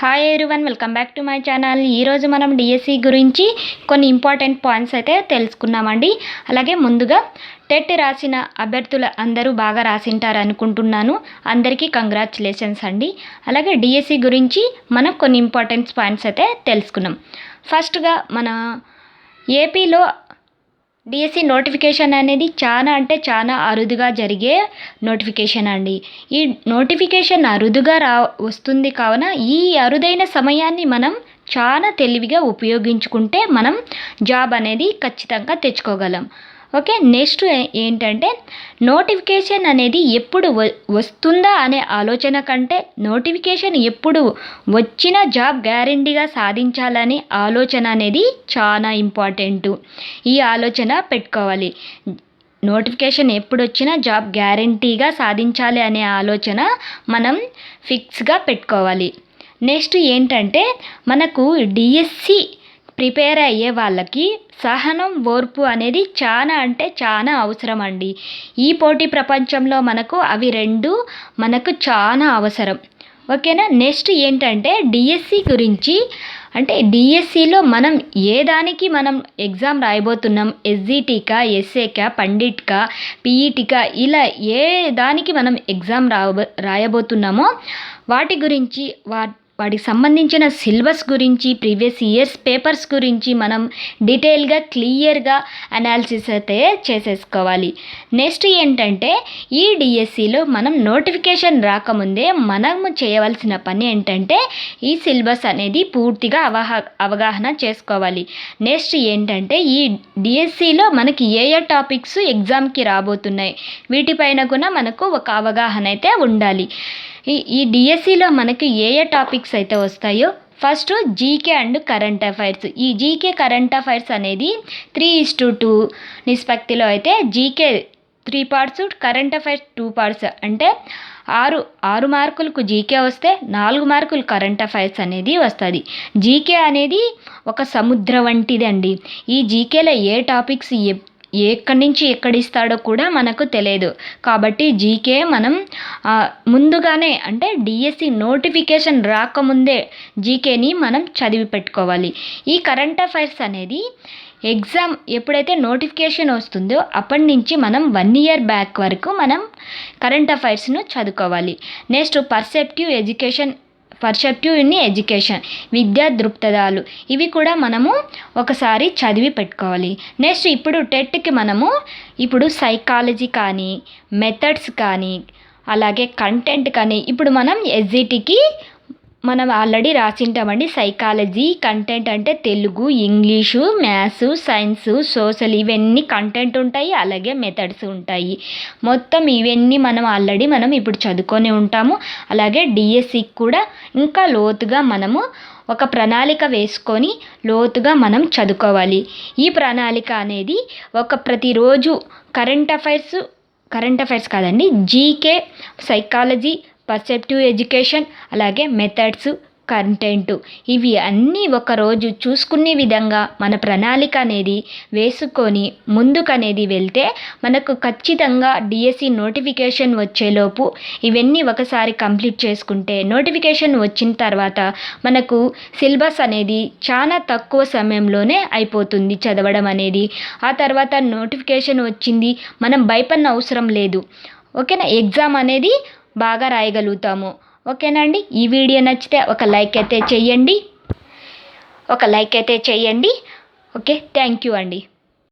Hi everyone welcome back to my channel ఈరోజు మనం DSC గురించి కొన్ని ఇంపార్టెంట్ పాయింట్స్ అయితే తెలుసుకున్నామండి. అలాగే ముందుగా టెట్ రాసిన అభ్యర్థులు అందరూ బాగా రాసింటారు అనుకుంటున్నాను. అందరికీ కంగ్రాచులేషన్స్ అండి. అలాగే డిఎస్సి గురించి మనం కొన్ని ఇంపార్టెంట్ పాయింట్స్ అయితే తెలుసుకున్నాం. ఫస్ట్గా మన ఏపీలో డిఎస్సి నోటిఫికేషన్ అనేది చాలా అంటే చాలా అరుదుగా జరిగే నోటిఫికేషన్ అండి. ఈ నోటిఫికేషన్ అరుదుగా రా వస్తుంది కావున ఈ అరుదైన సమయాన్ని మనం చాలా తెలివిగా ఉపయోగించుకుంటే మనం జాబ్ అనేది ఖచ్చితంగా తెచ్చుకోగలం. ఓకే నెక్స్ట్ ఏంటంటే నోటిఫికేషన్ అనేది ఎప్పుడు వ వస్తుందా అనే ఆలోచన కంటే నోటిఫికేషన్ ఎప్పుడు వచ్చిన జాబ్ గ్యారంటీగా సాధించాలనే ఆలోచన అనేది చాలా ఇంపార్టెంట్. ఈ ఆలోచన పెట్టుకోవాలి. నోటిఫికేషన్ ఎప్పుడు వచ్చినా జాబ్ గ్యారంటీగా సాధించాలి అనే ఆలోచన మనం ఫిక్స్గా పెట్టుకోవాలి. నెక్స్ట్ ఏంటంటే మనకు డిఎస్సి ప్రిపేర్ అయ్యే వాళ్ళకి సహనం ఓర్పు అనేది చాలా అంటే చాలా అవసరం అండి ఈ పోటీ ప్రపంచంలో మనకు అవి రెండు మనకు చాలా అవసరం. ఓకేనా? నెక్స్ట్ ఏంటంటే డిఎస్సి గురించి. అంటే డిఎస్సిలో మనం ఏ దానికి మనం ఎగ్జామ్ రాయబోతున్నాం? ఎస్జిటికా ఎస్ఏకా పండిట్కా పీఈటీకా ఇలా ఏ దానికి మనం ఎగ్జామ్ రాబో రాయబోతున్నామో వాటి గురించి వా వాటికి సంబంధించిన సిలబస్ గురించి ప్రీవియస్ ఇయర్స్ పేపర్స్ గురించి మనం డీటెయిల్గా క్లియర్గా అనాలిసిస్ అయితే చేసేసుకోవాలి. నెక్స్ట్ ఏంటంటే ఈ డిఎస్సిలో మనం నోటిఫికేషన్ రాకముందే మనము చేయవలసిన పని ఏంటంటే ఈ సిలబస్ అనేది పూర్తిగా అవహా అవగాహన చేసుకోవాలి. నెక్స్ట్ ఏంటంటే ఈ డిఎస్సిలో మనకి ఏ ఏ టాపిక్స్ ఎగ్జామ్కి రాబోతున్నాయి వీటిపైన కూడా మనకు ఒక అవగాహన అయితే ఉండాలి. ఈ ఈ డిఎస్సిలో మనకి ఏ ఏ టాపిక్స్ అయితే వస్తాయో first GK and current affairs ఈ జీకే కరెంట్ అఫైర్స్ అనేది త్రీ ఇస్ టు టూ నిష్పత్తిలో అయితే GK three parts current affairs two parts అంటే ఆరు ఆరు మార్కులకు జీకే వస్తే నాలుగు మార్కులు కరెంట్ అఫైర్స్ అనేది వస్తుంది. జీకే అనేది ఒక సముద్రం వంటిది అండి ఈ జీకేలో ఏ టాపిక్స్ ఎక్కడి నుంచి ఎక్కడిస్తాడో కూడా మనకు తెలియదు. కాబట్టి జీకే మనం ముందుగానే అంటే డిఎస్సి నోటిఫికేషన్ రాకముందే జీకేని మనం చదివి పెట్టుకోవాలి. ఈ కరెంట్ అఫైర్స్ అనేది ఎగ్జామ్ ఎప్పుడైతే నోటిఫికేషన్ వస్తుందో అప్పటి నుంచి మనం వన్ ఇయర్ బ్యాక్ వరకు మనం కరెంట్ అఫైర్స్ను చదువుకోవాలి. Next perceptive education perceptive in education విద్యా దృక్పథాలు. ఇవి కూడా మనము ఒకసారి చదివి పెట్టుకోవాలి. నెక్స్ట్ ఇప్పుడు టెట్కి మనము ఇప్పుడు సైకాలజీ కానీ మెథడ్స్ కానీ అలాగే కంటెంట్ కానీ ఇప్పుడు మనం ఎస్జిటికి మనం ఆల్రెడీ రాసింటామండి. సైకాలజీ కంటెంట్ అంటే Telugu English maths science social ఇవన్నీ కంటెంట్ ఉంటాయి అలాగే మెథడ్స్ ఉంటాయి. మొత్తం ఇవన్నీ మనం ఆల్రెడీ మనం ఇప్పుడు చదువుకొని ఉంటాము. అలాగే డిఎస్సికి కూడా ఇంకా లోతుగా మనము ఒక ప్రణాళిక వేసుకొని లోతుగా మనం చదువుకోవాలి. ఈ ప్రణాళిక అనేది ఒక ప్రతిరోజు కరెంట్ అఫైర్స్ కరెంట్ అఫైర్స్ కాదండి. జీకే సైకాలజీ పర్సెప్టివ్ ఎడ్యుకేషన్ అలాగే మెథడ్స్ కంటెంట్ ఇవి అన్నీ ఒకరోజు చూసుకునే విధంగా మన ప్రణాళిక అనేది వేసుకొని ముందుకనేది వెళ్తే మనకు ఖచ్చితంగా డిఎస్సి నోటిఫికేషన్ వచ్చేలోపు ఇవన్నీ ఒకసారి కంప్లీట్ చేసుకుంటే నోటిఫికేషన్ వచ్చిన తర్వాత మనకు సిలబస్ అనేది చాలా తక్కువ సమయంలోనే అయిపోతుంది చదవడం అనేది. ఆ తర్వాత నోటిఫికేషన్ వచ్చింది మనం భయపడిన అవసరం లేదు. ఓకేనా? ఎగ్జామ్ అనేది బాగా రాయగలుగుతాము. ఓకేనా అండి ఈ వీడియో నచ్చితే ఒక లైక్ అయితే చెయ్యండి ఒక లైక్ అయితే చెయ్యండి ఓకే? థ్యాంక్ యూ అండి.